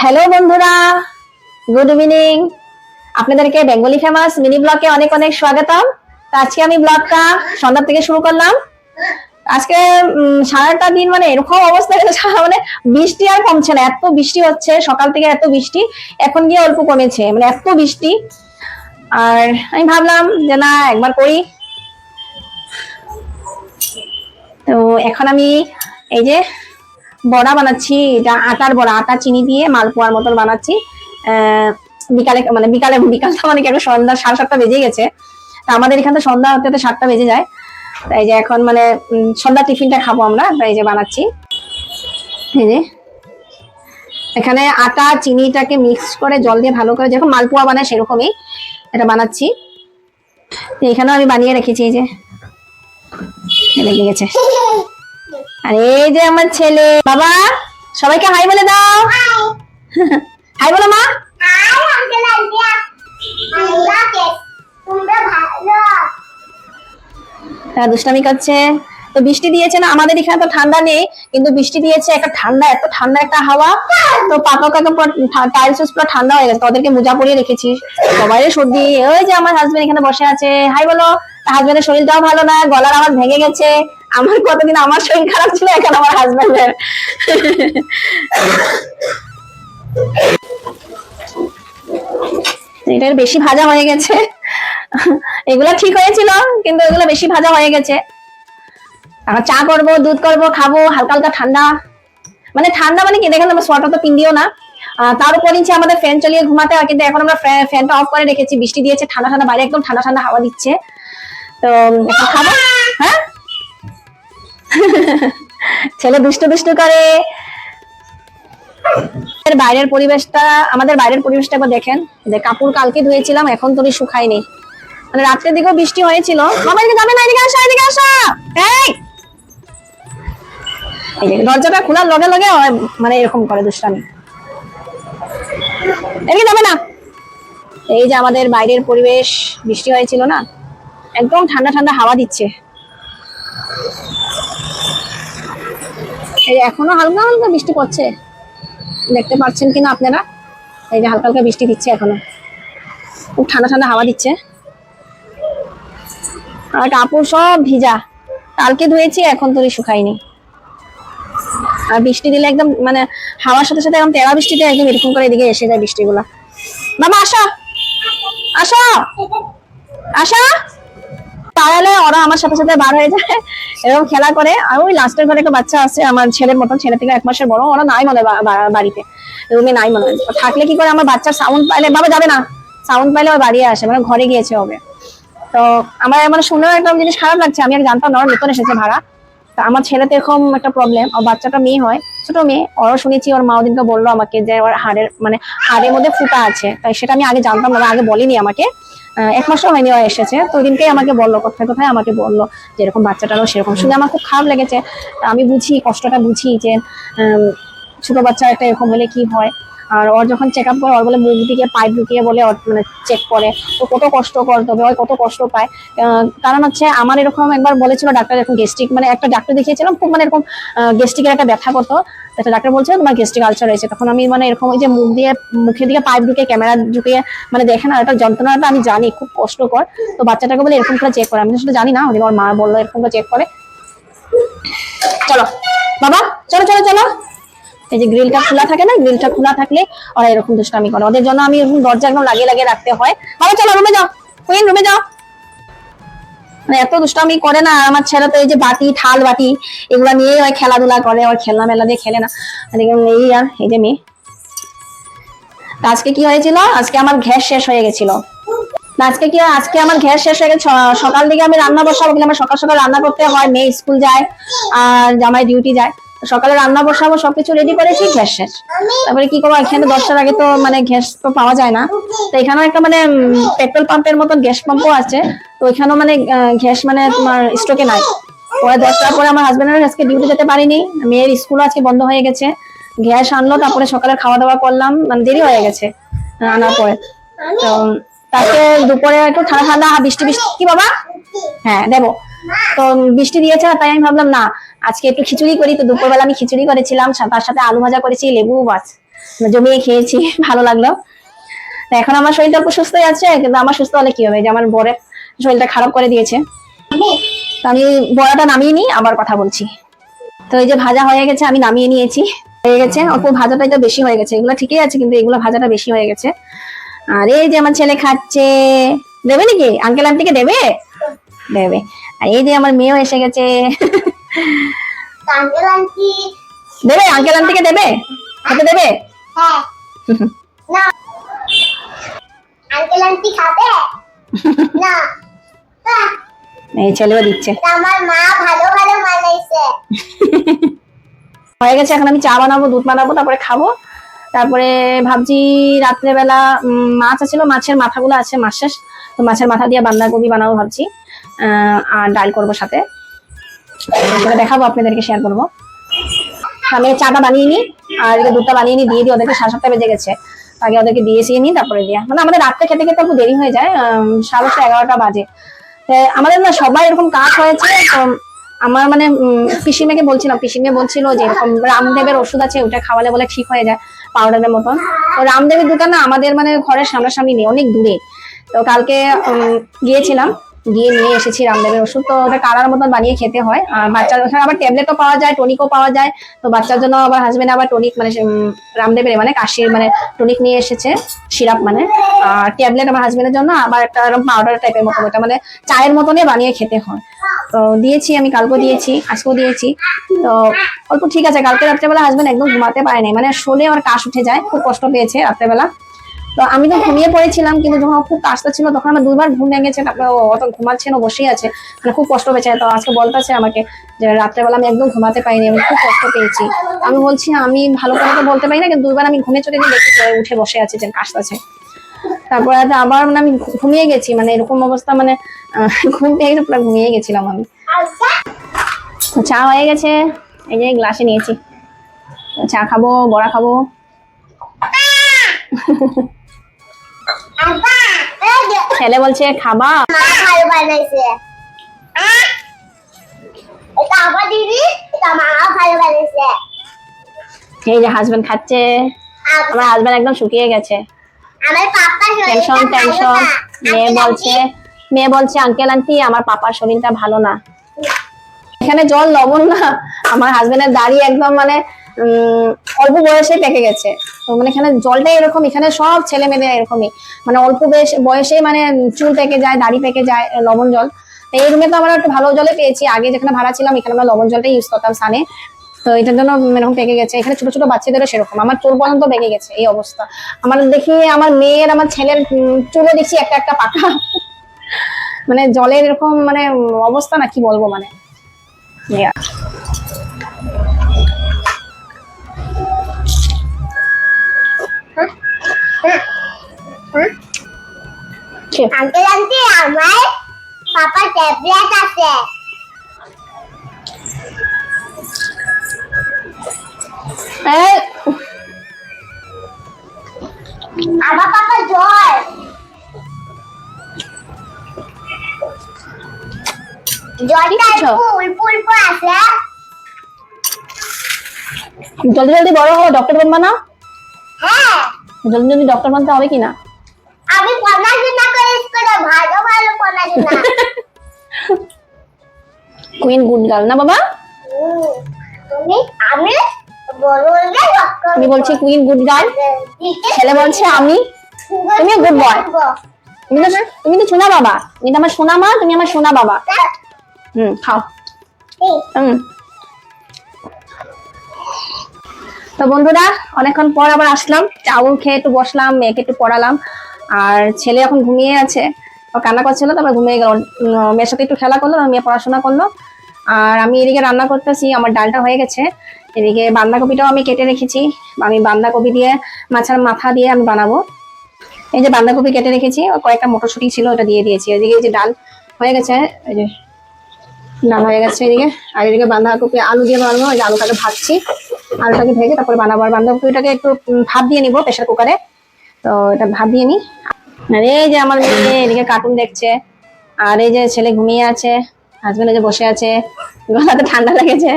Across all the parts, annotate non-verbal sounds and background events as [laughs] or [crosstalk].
Hello বন্ধুরা। Good evening আপনাদেরকে Bengali famous mini ব্লগে অনেক অনেক স্বাগতম। আজকে আমি ব্লগটা সন্ধ্যা থেকে শুরু করলাম। আজকে সারাটা দিন মানে এরকম অবস্থা মানে বৃষ্টি আর কমছে না। এত বৃষ্টি হচ্ছে, সকাল থেকে এত বৃষ্টি, এখন গিয়ে অল্প কমেছে মানে এত বৃষ্টি। আর আমি ভাবলাম যে না, একবার করি। তো এখন আমি এই যে বড়া বানাচ্ছি, এটা আটার বড়া, আটা, চিনি দিয়ে মালপোয়ার মতন বানাচ্ছি। বিকালে মানে বিকালে, বিকালটা মানে কি সন্ধ্যা, সাড়ে সাতটা বেজে গেছে। তা আমাদের এখানে সন্ধ্যা হতে হতে সাতটা বেজে যায়। তাই যে এখন মানে সন্ধ্যা টিফিনটা খাব আমরা তাই যে বানাচ্ছি। এই যে, এখানে আটা, চিনিটাকে মিক্স করে জল দিয়ে ভালো করে যেরকম মালপোয়া বানায় সেরকমই এটা বানাচ্ছি। এখানেও আমি বানিয়ে রেখেছি এই যে, লেগে গেছে। আর এই যে আমার ছেলে। বাবা সবাইকে হাই বলে দাও। হাই। বলো মা। তারা দুষ্টামি করছে। তো বৃষ্টি দিয়েছে না আমাদের এখানে তো ঠান্ডা নেই কিন্তু বৃষ্টি দিয়েছে একটা ঠান্ডা এত ঠান্ডা একটা হাওয়া। তো পাকা কাকা টাইলস পুরো ঠান্ডা হয়ে গেছে ওদেরকে মোজা পরিয়ে রেখেছি। সবাই সর্দি। ওই যে আমার হাজবেন্ড এখানে বসে আছে। হাই বলো হাজবেন্ডের শরীরটাও ভালো না গলার আওয়াজ ভেঙে গেছে। আমার কতদিন আমার শরীর খারাপ ছিল এখন আমার হাজবেন্ডের এটার বেশি ভাজা হয়ে গেছে। এগুলো ঠিক হয়েছিল, কিন্তু এগুলো বেশি ভাজা হয়ে গেছে। এখন চা করব, দুধ করব, খাব, হালকা হালকা ঠান্ডা। মানে ঠান্ডা মানে কি, দেখেন আমরা সোয়াটার তো পিন্দিও না। তার উপর নিচে আমাদের ফ্যান চালিয়ে ঘুমাতে হয়, কিন্তু এখন আমরা ফ্যা- ফ্যানটা অফ করে রেখেছি। বৃষ্টি দিয়েছে, ঠান্ডা ঠান্ডা, বাইরে একদম ঠান্ডা ঠান্ডা হাওয়া দিচ্ছে। তো খাব। হ্যাঁ? ছেলে দুষ্টু দুষ্টু করে। বাইরের পরিবেশটা, আমাদের বাইরের পরিবেশটা একবার দেখেন। যে কাপড় কালকে ধুয়েছিলাম, এখন তো শুকায়নি মানে রাত্রের দিকেও বৃষ্টি হয়েছিল। বাবা এদিকে যাবে না, এদিকে আসো এদিকে আসো! এই! দরজাটা খোলার লগে লগে মানে এরকম করে দুষ্টামি। এদিকে যাবে না। এই যে আমাদের বাইরের পরিবেশ, বৃষ্টি হয়েছিল না? একদম ঠান্ডা ঠান্ডা হাওয়া দিচ্ছে। এই এখনও হালকা হালকা বৃষ্টি পড়ছে। দেখতে পাচ্ছেন কিনা আপনারা? এই যে হালকা হালকা বৃষ্টি দিচ্ছে এখনও। খুব ঠান্ডা ঠান্ডা হাওয়া দিচ্ছে। আর কাপড় সব ভিজা। কালকে ধুয়েছি, এখন তো শুকায়নি। আর বৃষ্টি দিলে একদম মানে হাওয়ার সাথে সাথে একদম তেরা বৃষ্টিতে একদম এরকম করে এদিকে এসে যায় বৃষ্টিগুলা। বাবা, আসো! আসো! আসো! আমার সাথে সাথে বার হয়ে যায় এরকম খেলা করে। আর ওই লাস্টের ঘরে একটা বাচ্চা আছে, আমার ছেলের মতন, ছেলে থেকে এক মাসের বড়, ওরা নাই মনে বাড়িতে। রুমে নাই মনে হয়। থাকলে কি করে আমার বাচ্চার সাউন্ড পাইলে বাবা যাবে না। সাউন্ড পাইলে ওর বাড়ি আসে মানে ঘরে গিয়েছে হবে তো আমার মানে শুনেও একটা জিনিস খারাপ লাগছে, আমি আর জানতাম না নতুন এসেছে ভাড়া। তা আমার ছেলে তো এরকম একটা প্রবলেম আর বাচ্চাটা মেয়ে হয়, ছোট মেয়ে, ওরও শুনেছি, ওর মা ওদিনকে বলল আমাকে যে ওর হাড়ের মানে হাড়ের মধ্যে ফুটা আছে। তাই সেটা আমি আগে জানতাম না, আগে বলিনি আমাকে। এক মাসও হয়নি ও এসেছে। তো ওদিনকেই আমাকে বলল, কোথায় কোথায়? আমাকে বলল যে এরকম বাচ্চাটারও সেরকম। শুনে আমার খুব খারাপ লেগেছে। আমি বুঝি, কষ্টটা বুঝি যে ছোট বাচ্চা একটা এরকম হলে কি হয়? আর ওর যখন চেক আপ করে, ওর বলে মুখ দিকে পাইপ ঢুকিয়ে বলে ওর মানে চেক করে তো কত কষ্ট করতে হবে, ওই কত কষ্ট পায়। কারণ হচ্ছে আমার এরকম একবার বলেছিল ডাক্তার এরকম গেস্ট্রিক মানে একটা ডাক্তার দেখিয়েছিলাম, খুব মানে এরকম গেস্ট্রিকের একটা ব্যথা করতো। একটা ডাক্তার বলছিল, তোমার গেস্ট্রিক আলসার রয়েছে তখন আমি মানে এরকম ওই যে মুখ দিয়ে, মুখের দিকে পাইপ ঢুকে ক্যামেরা ঢুকিয়ে মানে দেখে না এটা যন্ত্রণাটা আমি জানি, খুব কষ্টকর। তো বাচ্চাটাকে বলে এরকম করে চেক করে। আমি সেটা জানি না ওর মা বলল এরকম করে চেক করে। চলো, বাবা, চলো চলো চলো। এই যে গ্রিলটা খোলা থাকে না গ্রিলটা খোলা থাকলে ওরা এরকম দুষ্টামি করে। ওদের জন্য আমি এরকম দরজা একদম লাগিয়ে লাগিয়ে রাখতে হয়। বাবা চলো রুমে যাও। কুইন রুমে যাও। মানে এত দুষ্টামি করে না আমার ছেলে তো এই যে বাটি, থাল বাটি, এগুলো নিয়ে ওই খেলাধুলা করে, ওর খেলনা মেলা দিয়ে খেলে না। এদিকে এই আর, এই যে মেয়ে। আজকে কি হয়েছিল? আজকে আমার গ্যাস শেষ হয়ে গেছিল। আজকে কি, আজকে আমার গ্যাস শেষ হয়ে গেছে। সকাল দিকে আমি রান্না বসাবো আমার সকাল সকাল রান্না করতে হয়, মেয়ে স্কুল যায়, আর জামাই ডিউটি যায়। সকালে রান্না বসাবো, সবকিছু রেডি করেছি গ্যাস শেষ। তারপরে কি করব, এখানে দশটার আগে তো মানে গ্যাস তো পাওয়া যায় না। তো এখানেও একটা মানে পেট্রোল পাম্পের মতন গ্যাস পাম্পও আছে। তো ওইখানেও মানে গ্যাস মানে তোমার স্টকে নাই। পরে দশটার পরে আমার হাজবেন্ডের আজকে ডিউটি যেতে পারিনি। মেয়ের স্কুল আজকে বন্ধ হয়ে গেছে। গ্যাস আনলো, তারপরে সকালে খাওয়া দাওয়া করলাম। মানে দেরি হয়ে গেছে আনার পরে। তো তাকে দুপুরে একটু ঠান্ডা ঠান্ডা, বৃষ্টি বৃষ্টি, কি বাবা? হ্যাঁ দেবো। তো বৃষ্টি দিয়েছে তাই আমি ভাবলাম, না আজকে একটু খিচুড়ি করি তো দুপুরবেলা আমি খিচুড়ি করেছিলাম তার সাথে আলু ভাজা করেছি লেবু বাস জমিয়ে খেয়েছি [laughs] ভালো লাগল। এখন আমার শরীরটা অল্প সুস্থই আছে কিন্তু আমার সুস্থ হলে কি হবে? যে আমার বরের শরীরটা খারাপ করে দিয়েছে। আমি বড়াটা নামিয়ে নিই আবার কথা বলছি। তো এই যে ভাজা হয়ে গেছে আমি নামিয়ে নিয়েছি। হয়ে গেছে অল্প ভাজাটা এটা বেশি হয়ে গেছে। এগুলো ঠিকই আছে কিন্তু এগুলো ভাজাটা বেশি হয়ে গেছে। আর এই যে আমার ছেলে খাচ্ছে দেবে নাকি? আঙ্কেল আন্টিকে দেবে? দেবে। আর এই যে আমার মেয়েও এসে গেছে। [laughs] Uncle aunty. দেবে? আঙ্কেল আন্টিকে দেবে? খেতে দেবে? হ্যাঁ। না। আঙ্কেল আন্টি খাবে? না। এই ছেলেও দিচ্ছে। আমার মা ভালো ভালো বানাইছে। হয়ে গেছে এখন আমি চা বানাবো দুধ বানাবো তারপরে খাব। তারপরে ভাবছি রাত্রেবেলা মাছ আছিল মাছের মাথাগুলো আছে মাছ শেষ। তো মাছের মাথা দিয়ে বান্ধাকপি বানাবো ভাবছি। আর ডাল করব সাথে। সেটা দেখাবো, আপনাদেরকে শেয়ার করব। আমি চাটা বানিয়ে নিই, আর দুধটা বানিয়ে নিই, দিয়ে দিই ওদেরকে সাড়ে সাতটা বেজে গেছে। আগে ওদেরকে দিয়ে এসিয়ে নিই, তারপরে দিয়া। মানে আমাদের রাত্রে খেতে খেতে একটু দেরি হয়ে যায় সাড়ে এগারোটা বাজে। আমাদের না সবাই এরকম কাজ হয়েছে আমার মানে পিসিমেকে বলছিলাম, পিসিমে বলছিল যে এরকম রামদেবের ওষুধ আছে, ওটা খাওয়ালে বলে ঠিক হয়ে যায়, পাউডারের মতন। তো রামদেবের দোকান না আমাদের মানে ঘরের সামনাসামনি নেই, অনেক দূরে। তো কালকে গিয়েছিলাম গিয়ে নিয়ে এসেছি রামদেবের ওষুধ। তো ওটা কালার মতন বানিয়ে খেতে হয়। আর বাচ্চার ওখানে আবার ট্যাবলেটও পাওয়া যায় টনিকও পাওয়া যায়। তো বাচ্চার জন্য আবার হাজবেন্ড আবার টনিক মানে রামদেবের মানে কাশির মানে টনিক নিয়ে এসেছে সিরাপ মানে। আর ট্যাবলেট আমার হাজবেন্ডের জন্য আবার একটা পাউডার টাইপের মতো ওটা মানে চায়ের মতনই বানিয়ে খেতে হয়। তো দিয়েছি আমি, কালকেও দিয়েছি, আজকেও দিয়েছি। তো অল্প ঠিক আছে, কালকে রাত্রেবেলা হাজবেন্ড একদম ঘুমাতে পারেনি মানে শোলে আর কাশ উঠে যায়, খুব কষ্ট পেয়েছে রাত্রেবেলা। তো আমি তো ঘুমিয়ে পড়েছিলাম, কিন্তু যখন খুব কাশটা ছিল, তখন আমার দুইবার ঘুম ভেঙেছে, তারপরে অত ঘুমাচ্ছে না বসেই আছে। মানে খুব কষ্ট পেয়েছে তো আজকে বলতেছে আমাকে যে রাত্রেবেলা আমি একদম ঘুমাতে পাইনি আমি খুব কষ্ট পেয়েছি। আমি বলছি, আমি ভালো করে তো বলতে পারি না, কিন্তু দুইবার আমি ঘুমে চলে গিয়ে দেখি উঠে বসে আছে, যে কাশতাছে। তারপরে আবার মানে আমি ঘুমিয়ে গেছি মানে এরকম অবস্থা মানে ঘুম পেয়ে গেছে, পুরো ঘুমিয়ে গেছিলাম আমি। চা হয়ে গেছে, এই যে গ্লাসে নিয়েছি। চা খাব, বড়া খাব। ছেলে বলছে খাবা? মা ভালো বানাইছে। এটা আবার দিদি এটা মা ভালো বানাইছে। এই যে হাজবেন্ড খাচ্ছে। আমার হাজবেন্ড একদম শুকিয়ে গেছে। আমার পাপা টেনশন টেনশন মেয়ে বলছে মেয়ে বলছে আঙ্কেল আন্টি আমার পাপার শরীরটা ভালো না। এখানে জল লবণ না। আমার হাজবেন্ডের দাড়ি একদম মানে অল্প বয়সে পেকে গেছে। তো মানে এখানে জলটাই এরকম, এখানে সব ছেলে মেয়েদের এরকমই। মানে অল্প বয়স মানে চুল পেকে যায়, দাড়ি পেকে যায়, লবণ জল। তো এই রুমে তো আমরা একটু ভালো জলে পেয়েছি। আগে যেখানে ভাড়া ছিলাম, এখানে আমরা লবণ জলটাই ইউজ করতাম সানে তো এটার জন্য এরকম পেকে গেছে। এখানে ছোট ছোট বাচ্চাদেরও সেরকম। আমার চুল পর্যন্ত পেকে গেছে এই অবস্থা। আমার দেখি আমার মেয়ের, আমার ছেলের চুলও দেখছি একটা একটা পাকা মানে জলের এরকম মানে অবস্থা না, কি বলব মানে। আঙ্কেল আন্টি আমার পাপা ট্যাবলেট আছে. আমার পাপা জ্বর জলদি জলদি বড় হো ডক্টর বনবা না? হ্যাঁ। জলদি জলদি ডক্টর বানতে হবে কি না আমি পড়াশোনা করে স্কুলে ভালো ভালো পড়াশোনা কুইন গুড গার্ল না বাবা? তুমি আমি আমি বলছি কুইন গুড গার্ল ছেলে বলছে আমি। তুমিও good boy। তুমি তো তুমি তো সোনা বাবা। তুমি তো আমার সোনা মা তুমি আমার সোনা বাবা। হুম খাও। হুম। তো বন্ধুরা অনেকক্ষণ পর আবার আসলাম। চাউল খেয়ে একটু বসলাম মেয়েকে একটু পড়ালাম। আর ছেলে এখন ঘুমিয়ে আছে। ও কান্না করছিল, তারপর ঘুমিয়ে গেল। মেয়ের সাথে একটু খেলা করল মেয়ে পড়াশোনা করল। আর আমি এদিকে রান্না করতেছি, আমার ডালটা হয়ে গেছে। এদিকে বাঁধাকপিটাও আমি কেটে রেখেছি। আমি বাঁধাকপি দিয়ে, মাছের মাথা দিয়ে আমি বানাবো। এই যে বাঁধাকপি কেটে রেখেছি কয়েকটা মটরশুঁটি ছিল, ওটা দিয়ে দিয়েছি। এদিকে যে ডাল হয়ে গেছে, এই যে ডাল হয়ে গেছে এদিকে। আর এদিকে বাঁধাকপি আলু দিয়ে বানাবো, এই আলুটাকে ভাজছি। আলুটাকে ভেজে তারপরে বানাবো। আর বাঁধাকপিটাকে একটু ভাপ দিয়ে নিবো প্রেশার কুকারে। তো এটা ভাপ দিয়ে নিই আর এই যে আমার মেয়ে এদিকে কার্টুন দেখছে। আর এই যে ছেলে ঘুমিয়ে আছে হাজবেন্ড যে বসে আছে, গলাতে ঠান্ডা লেগেছে,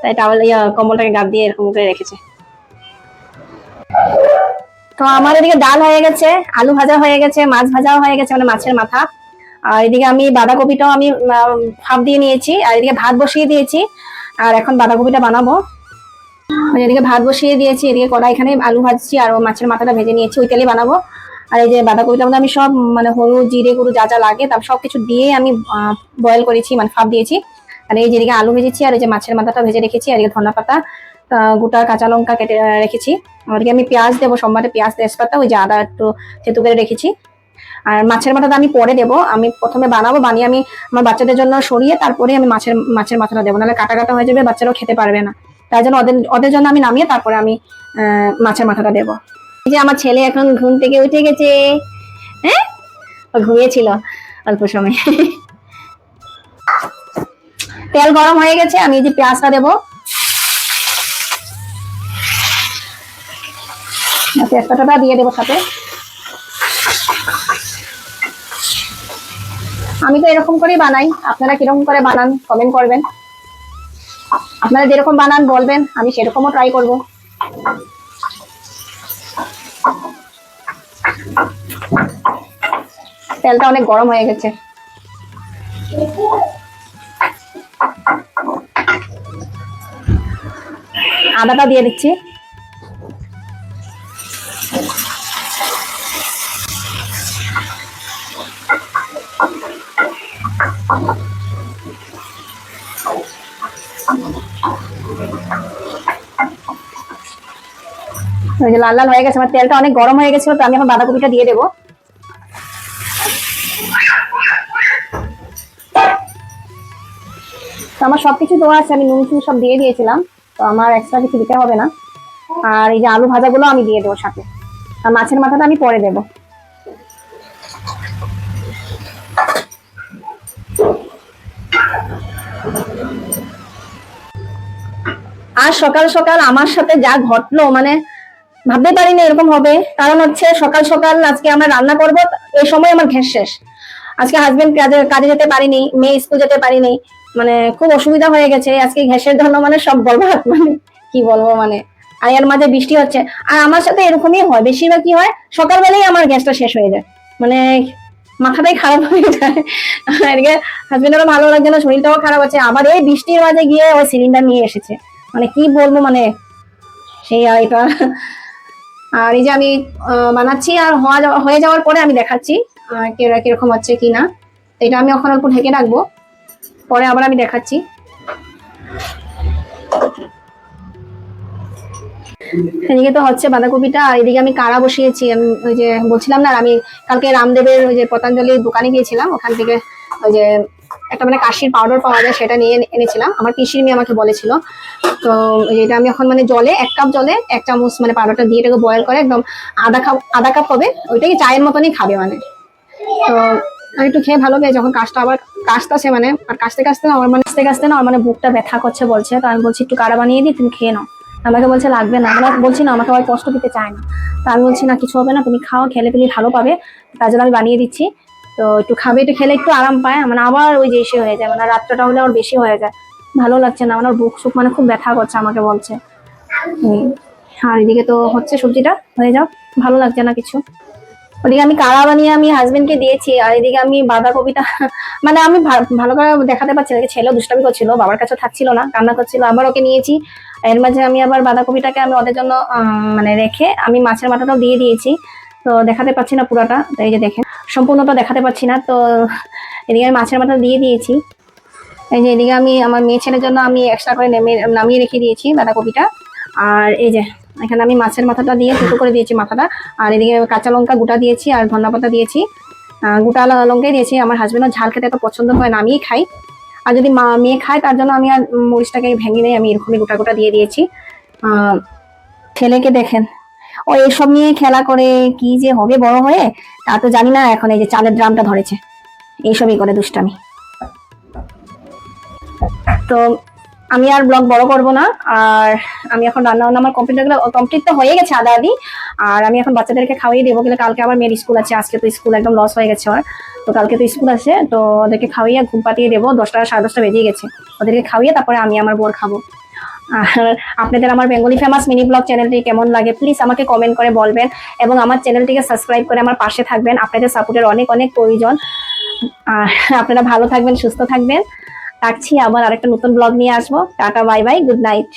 তাই টাওয়াল কম্বলটাকে গাপ দিয়ে এরকম করে রেখেছে। তো আমার এদিকে ডাল হয়ে গেছে, আলু ভাজা হয়ে গেছে, মাছ ভাজাও হয়ে গেছে মানে মাছের মাথা। আর এদিকে আমি বাঁধাকপিটাও আমি ভাপ দিয়ে নিয়েছি, আর এদিকে ভাত বসিয়ে দিয়েছি। আর এখন বাঁধাকপিটা বানাবো। এদিকে ভাত বসিয়ে দিয়েছি, এদিকে কড়াই এখানে আলু ভাজছি আর মাছের মাথাটা ভেজে নিয়েছি, ওই তেলে বানাবো। আর এই যে বাঁধাকপিটার মধ্যে আমি সব মানে হলুদ, জিরে গুঁড়ো যা যা লাগে তার সবকিছু দিয়ে আমি বয়েল করেছি মানে ভাপ দিয়েছি। আর এই যেদিকে আলু ভেজেছি আর এই যে মাছের মাথাটা ভেজে রেখেছি, আর এদিকে ধনা পাতা গোটা কাঁচা লঙ্কা কেটে রেখেছি। আর আমি পেঁয়াজ দেবো, সোমবারে পেঁয়াজ, তেজপাতা, ওই যে আদা একটু থেতু করে রেখেছি। আর মাছের মাথাটা আমি পরে দেবো, আমি প্রথমে বানাবো, বানিয়ে আমি আমার বাচ্চাদের জন্য সরিয়ে তারপরে আমি মাছের মাছের মাথাটা দেবো, নাহলে কাটা কাটা হয়ে যাবে, বাচ্চারাও খেতে পারবে না। তাই জন্য ওদের ওদের জন্য আমি নামিয়ে তারপরে আমি মাছের মাথাটা দেবো। এই যে আমার ছেলে এখন ঘুম থেকে উঠে গেছে। হ্যাঁ? ও ঘুমিয়েছিল অল্প সময়। তেল গরম হয়ে গেছে, আমি এই যে পেঁয়াজটা দেবো। তেজপাতাটা দিয়ে দেবো সাথে। আমি তো এরকম করেই বানাই। আপনারা কীরকম করে বানান কমেন্ট করবেন। আপনারা যেরকম বানান বলবেন, আমি সেরকমও ট্রাই করব। তেলটা অনেক গরম হয়ে গেছে। আদাটা দিয়ে দিচ্ছি। ওই যে লাল লাল হয়ে গেছে, আমার তেলটা অনেক গরম হয়ে গেছিল, তো আমি এখন বাঁধাকপিটা দিয়ে দেবো। তো আমার সবকিছু দেওয়া আছে, আমি নুন টুন সব দিয়ে দিয়েছিলাম, তো আমার এক্সট্রা কিছু দিতে হবে না। আর এই যে আলু ভাজাগুলো আমি দিয়ে দেবো সাথে। আর মাছের মাথাটা আমি পরে দেবো। আর সকাল সকাল আমার সাথে যা ঘটলো মানে ভাবতে পারিনি এরকম হবে। কারণ হচ্ছে সকাল সকাল আজকে আমরা রান্না করব, এই সময় আমার ঘ্যাস শেষ। আজকে হাজবেন্ড কাজে কাজে যেতে পারিনি, মেয়ে স্কুল যেতে পারিনি মানে খুব অসুবিধা হয়ে গেছে। আজকে ঘ্যাসের জন্য মানে সব বরবাদ মানে কি বলব মানে আর এর মাঝে বৃষ্টি হচ্ছে। আর আমার সাথে এরকমই হয়, বেশিরভাগ কি হয় সকালবেলাই আমার গ্যাসটা শেষ হয়ে যায়। মানে মাথাটাই খারাপ হয়ে যায়। এদিকে হাজবেন্ডেরও ভালো লাগছে না, শরীরটাও খারাপ আছে। আবার এই বৃষ্টির মাঝে গিয়ে ওই সিলিন্ডার নিয়ে এসেছে। মানে কি বলব মানে? সেই আর এটা। আর এই যে আমি বানাচ্ছি আর যাওয়া- হয়ে যাওয়ার পরে আমি দেখাচ্ছি কীরকম হচ্ছে কি না। এটা আমি ওখানে অল্প ঢেকে রাখব, পরে আবার আমি দেখাচ্ছি। এদিকে তো হচ্ছে বাঁধাকপিটা, আর এদিকে আমি কারা বসিয়েছি, আমি ওই যে বলছিলাম না আমি কালকে রামদেবের ওই যে পতঞ্জলির দোকানে গিয়েছিলাম, ওখান থেকে ওই যে একটা মানে কাশির পাউডার পাওয়া যায়, সেটা নিয়ে এনে- এনেছিলাম। আমার পিসির মেয়ে আমাকে বলেছিল। তো এটা আমি এখন মানে জলে, এক কাপ জলে এক চামচ মানে পাউডারটা দিয়ে এটাকে বয়েল করে একদম আধা কাপ আধা কাপ হবে, ওইটাকে চায়ের মতনই খাবে মানে। তো আমি একটু খেয়ে ভালো পেয়ে যখন কাজটা আবার কাশতেছে মানে আর কাশতে না আমার মানে কাশতে কাশতে না আমার মানে বুকটা ব্যথা করছে বলছে। তো আমি বলছি, একটু কাড়া বানিয়ে দিই, তুমি খেয়ে নাও। আমাকে বলছে, লাগবে না। আমরা বলছি, না, আমাকে আবার কষ্ট দিতে চায় না। তো আমি বলছি, না, কিছু হবে না, তুমি খাও খেলে তুমি ভালো পাবে। তার জন্য আমি বানিয়ে দিচ্ছি। তো একটু খাবে, একটু খেলে একটু আরাম পায়। মানে আবার ওই যে এসে হয়ে যায় মানে রাত্রটা হলে ওর বেশি হয়ে যায়। ভালো লাগছে না, আমার বুক সুক মানে খুব ব্যথা করছে আমাকে বলছে। আর এদিকে তো হচ্ছে সবজিটা, হয়ে যাও ভালো লাগছে না কিছু। ওদিকে আমি কাড়া বানিয়ে আমি হাজবেন্ডকে দিয়েছি, আর এদিকে আমি বাঁধাকপিটা [laughs] মানে আমি ভালো করে দেখাতে পারছি না, ছেলেও দুষ্টামি করছিল, বাবার কাছে থাকছিল না, কান্না করছিল, আবার ওকে নিয়েছি। এর মাঝে আমি আবার বাঁধাকপিটাকে আমি ওদের জন্য মানে রেখে আমি মাছের মাথাটাও দিয়ে দিয়েছি। তো দেখাতে পাচ্ছি না পুরাটা, তো এই যে দেখেন, সম্পূর্ণটা দেখাতে পাচ্ছি না, তো এদিকে আমি মাছের মাথা দিয়ে দিয়েছি। এই যে এদিকে আমি আমার মেয়ে ছেলের জন্য আমি এক্সট্রা করে নেমে, নামিয়ে রেখে দিয়েছি বাঁধাকপিটা। আর এই যে, এখানে আমি মাছের মাথাটা দিয়ে দুটো করে দিয়েছি মাথাটা। আর এদিকে কাঁচা লঙ্কা গোটা দিয়েছি আর ধন্যা পাতা দিয়েছি। গোটা লঙ্কাই দিয়েছি। আমার হাজবেন্ডও ঝাল খেতে এত পছন্দ হয় না আমিই খাই আর যদি মা মেয়ে খায়, তার জন্য আমি আর মরিচটাকে ভেঙে নেই, আমি এরকমই গোটা গোটা দিয়ে দিয়েছি। ছেলেকে দেখেন ও এসব নিয়ে খেলা করে কি যে হবে বড় হয়ে, তা তো জানি না এখন এই যে চালের ড্রামটা ধরেছে। এইসবই করে দুষ্টামি। তো আমি আর ব্লগ বড় করব না, আর আমি এখন রান্না আমার কমপ্লিট কমপ্লিট তো হয়ে গেছে আদা আদি, আর আমি এখন বাচ্চাদেরকে খাওয়াই দেবো, কিন্তু কালকে আবার মেয়ের স্কুল আছে, আজকে তো স্কুল একদম লস হয়ে গেছে আমার তো কালকে তো স্কুল আছে, তো ওদেরকে খাওয়াইয়ে ঘুম পাতিয়ে দেবো, দশটা সাড়ে দশটা বেজে গেছে। ওদেরকে খাওয়িয়ে তারপরে আমি আমার বোর খাব। আর আপনাদের আমার বেঙ্গলি ফেমাস মিনি ব্লগ চ্যানেলটি কেমন লাগে প্লিজ আমাকে কমেন্ট করে বলবেন এবং আমার চ্যানেলটিকে সাবস্ক্রাইব করে আমার পাশে থাকবেন। আপনাদের সাপোর্টের অনেক অনেক প্রয়োজন। আপনারা ভালো থাকবেন, সুস্থ থাকবেন। রাখছি, আবার আরেকটা নতুন ব্লগ নিয়ে আসব। Tata bye bye good night